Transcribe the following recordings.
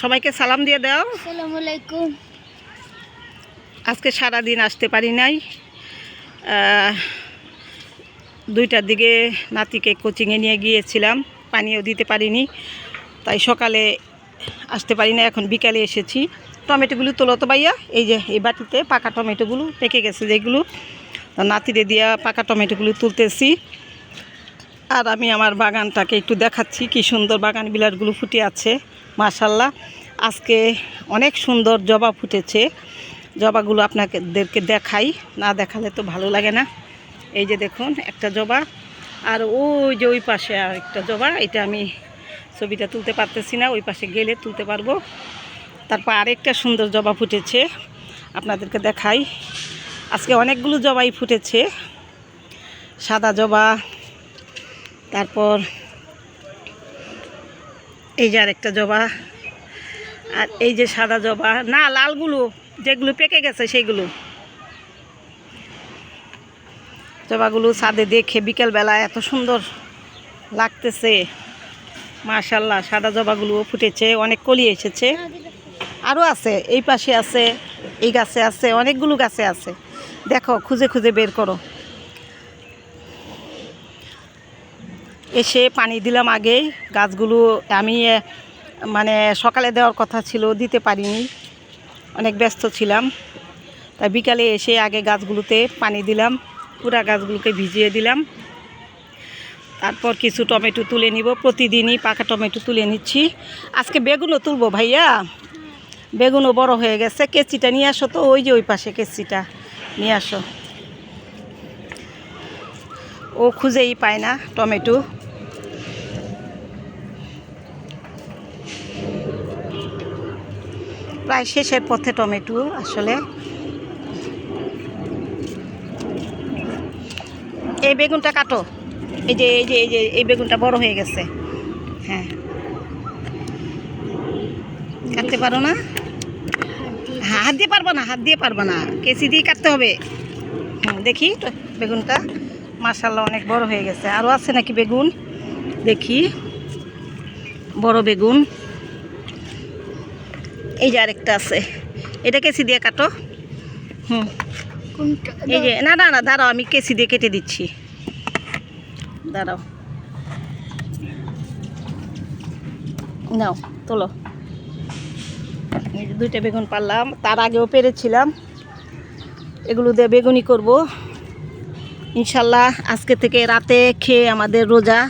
সবাইকে সালাম দিয়ে দাও। আলাইকুম আজকে সারা দিন আসতে পারি নাই। দুইটার দিকে নাতিকে কোচিংয়ে নিয়ে গিয়েছিলাম পানিও দিতে পারিনি তাই সকালে আসতে পারি না এখন বিকালে এসেছি। টমেটোগুলো তোলো তো ভাইয়া এই যে এই বাটিতে পাকা টমেটোগুলো পেকে গেছে যেগুলো। তা নাতিরে দিয়া পাকা টমেটোগুলো তুলতেছি। আর আমি আমার বাগানটাকে একটু দেখাচ্ছি, কি সুন্দর বাগান বিলাসগুলো ফুটে আছে মাশাল্লাহ আজকে অনেক সুন্দর জবা ফুটেছে, জবাগুলো আপনাদেরকে দেখাই, না দেখালে তো ভালো লাগে না। এই যে দেখুন, একটা জবা, আর ওই যে ওই পাশে আর একটা জবা, এটা আমি ছবিটা তুলতে পারতেছি না, ওই পাশে গেলে তুলতে পারব। তারপর আরেকটা সুন্দর জবা ফুটেছে, আপনাদেরকে দেখাই। আজকে অনেকগুলো জবাই ফুটেছে, সাদা জবা তারপর এই যে আরেকটা জবা। আর এই যে সাদা জবা। না, লালগুলো, যেগুলো পেকে গেছে সেগুলো। জবাগুলো ছাদে দেখে বিকেলবেলা এত সুন্দর লাগতেছে। মাশাল্লাহ সাদা জবাগুলোও ফুটেছে, অনেক কলি এসেছে। আরও আছে, এই পাশে আছে, এই গাছে আছে, অনেকগুলো গাছে আছে। দেখো, খুঁজে খুঁজে বের করো। এসে পানি দিলাম আগেই গাছগুলো আমি মানে সকালে দেওয়ার কথা ছিল, দিতে পারিনি। অনেক ব্যস্ত ছিলাম। তাই বিকালে এসে আগে গাছগুলোতে পানি দিলাম, পুরা গাছগুলোকে ভিজিয়ে দিলাম। তারপর কিছু টমেটো তুলে নিব, প্রতিদিনই পাকা টমেটো তুলে নিচ্ছি। আজকে বেগুনও তুলবো ভাইয়া। বেগুনও বড় হয়ে গেছে, কেচিটা নিয়ে আসো তো, ওই যে ওই পাশে কেচিটা নিয়ে আসো। ও খুঁজেই পায় না টমেটো। প্রায় শেষের পথে টমেটো আসলে। এই বেগুনটা কাটো। এই যে এই যে এই যে, এই বেগুনটা বড় হয়ে গেছে। হ্যাঁ। কাটতে পারো না? হ্যাঁ হাত দিয়ে পারব না, হাত দিয়ে পারব না। কেসি দিয়ে কাটতে হবে। হুম দেখি বেগুনটা। মার্শাল্লাহ অনেক বড় হয়ে গেছে। আরও আছে নাকি বেগুন? দেখি। বড় বেগুন। এই যে আরেকটা আছে। এটা কেসি দিয়ে কাটো। হুম। এই যে না না না দাঁড়াও আমি কেসি দিয়ে কেটে দিচ্ছি। দাঁড়াও। নাও তোলো। এই যে দুইটা বেগুন পারলাম। তার আগেও পেরেছিলাম। এগুলো দিয়ে বেগুনি করব। ইনশাল্লাহ আজকে থেকে রাতে খেয়ে আমাদের রোজা।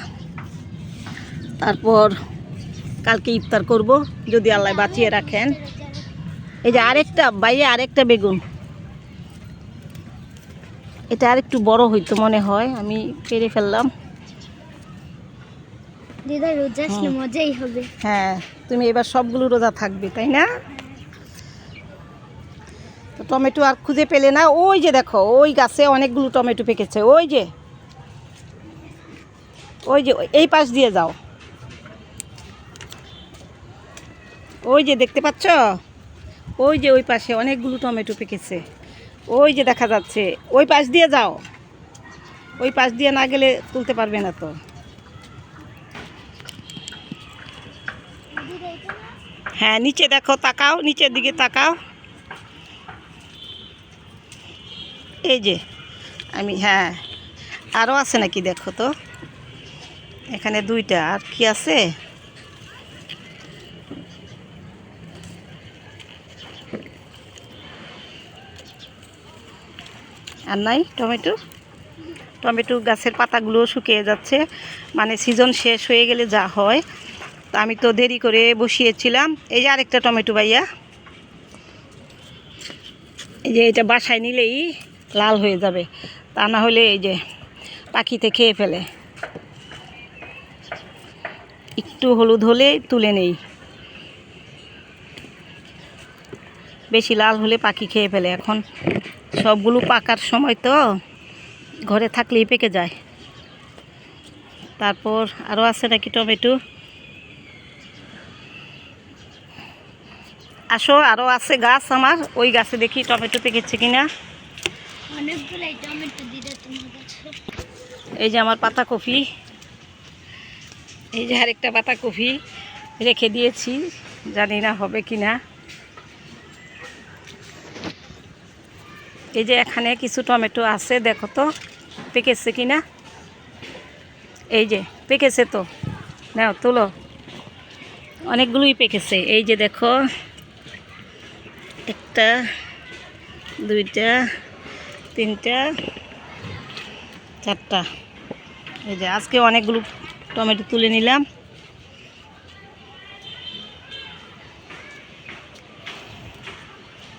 তারপর কালকে ইফতার করব যদি আল্লাহ বাঁচিয়ে রাখেন। এই যে আরেকটা বাইরে আরেকটা বেগুন। এটা আরেকটু বড় হইতো মনে হয় আমি পেরে ফেললাম। দিদা রোজা আসলে মজাই হবে। হ্যাঁ তুমি এবার সবগুলো রোজা থাকবে তাই না? তো টমেটো আর খুঁজে পেলে না ওই যে দেখো ওই গাছে অনেকগুলো টমেটো পেকেছে ওই যে। ওই যে এই পাশ দিয়ে যাও। ওই যে দেখতে পাচ্ছ? ওই যে ওই পাশে অনেকগুলো টমেটো পেকেছে। ওই যে দেখা যাচ্ছে। ওই পাশ দিয়ে যাও। ওই পাশ দিয়ে না গেলে তুলতে পারবে না তো। হ্যাঁ নিচে দেখো, তাকাও, নিচের দিকে তাকাও। এই যে, আমি হ্যাঁ আরও আছে নাকি দেখো তো? এখানে দুইটা, আর কি আছে? আর নাই টমেটো। টমেটো গাছের পাতাগুলো শুকিয়ে যাচ্ছে। মানে সিজন শেষ হয়ে গেলে যা হয়। তা আমি তো দেরি করে বসিয়েছিলাম। এই যে আরেকটা টমেটো ভাইয়া। এই যে এটা বাসায় নিলেই লাল হয়ে যাবে। তা না হলে এই যে পাখিতে খেয়ে ফেলে। একটু হলুদ হলে তুলে নেই। বেশি লাল হলে পাখি খেয়ে ফেলে এখন। সবগুলো পাকার সময় তো ঘরে থাকলেই পেকে যায়। তারপর আরও আছে নাকি টমেটো? আসো আরও আছে গাছ আমার। ওই গাছে দেখি টমেটো পেকেছে কিনা। তোমার কাছে। এই যে আমার পাতা কপি এই যে আরেকটা পাতা কপি রেখে দিয়েছি। জানি না হবে কি এই যে এখানে কিছু টমেটো আছে, দেখো তো, পেকেছে কি না এই যে, পেকেছে তো। নাও, তুলো। অনেকগুলোই পেকেছে। এই যে দেখো, একটা, দুইটা, তিনটা, চারটা। এই যে, আজকে অনেকগুলো টমেটো তুলে নিলাম।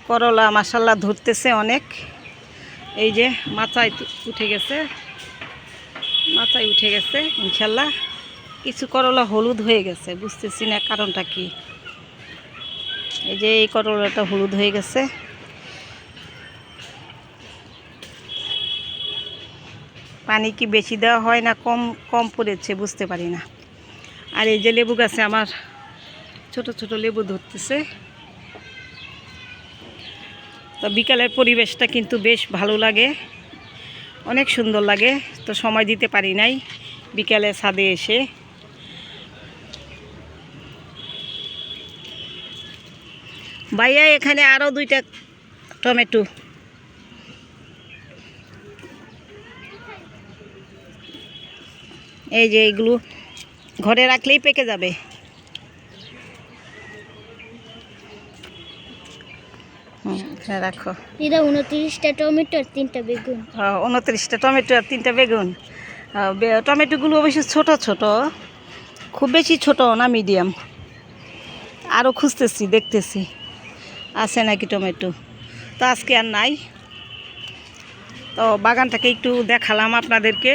করলা মাসাল্লাহ ধরতেছে অনেক। এই যে মাথায় উঠে গেছে। মাথায় উঠে গেছে, ইনশাল্লাহ। কিছু করলা হলুদ হয়ে গেছে, বুঝতেছি না কারণটা কি। এই যে এই করলাটা হলুদ হয়ে গেছে। পানি কি বেশি দেওয়া হয় না কম কম পড়েছে বুঝতে পারি না। আর এই যে লেবু গাছে আমার ছোট ছোট লেবু ধরতেছে। তো বিকালের পরিবেশটা কিন্তু বেশ ভালো লাগে। অনেক সুন্দর লাগে, তো সময় দিতে পারি নাই বিকালে ছাদে এসে। ভাইয়া, এখানে আরও দুইটা টমেটো। এই যে এইগুলো ঘরে রাখলেই পেকে যাবে হুম, এখানে রাখো। দিদা উনত্রিশটা টমেটো আর তিনটা বেগুন। আহ, উনত্রিশটা টমেটো আর তিনটা বেগুন। টমেটোগুলো অবশ্য ছোট ছোট খুব বেশি ছোট না মিডিয়াম আরও খুঁজতেছি দেখতেছি। আছে নাকি টমেটো? তো আজকে আর নাই। তো বাগানটাকে একটু দেখালাম আপনাদেরকে।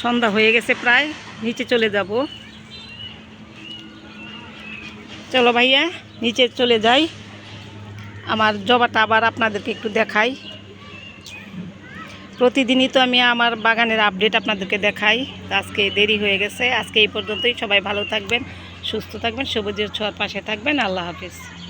সন্ধ্যা হয়ে গেছে প্রায় নিচে চলে যাব। চলো ভাইয়া, নিচে চলে যাই। আমার জবাটা আবার আপনাদেরকে একটু দেখাই। প্রতিদিনই তো আমি আমার বাগানের আপডেট আপনাদেরকে দেখাই। আজকে দেরি হয়ে গেছে। আজকে এই পর্যন্তই। সবাই ভালো থাকবেন, সুস্থ থাকবেন, সবুজের ছোঁয়ার পাশে থাকবেন। আল্লাহ হাফিজ।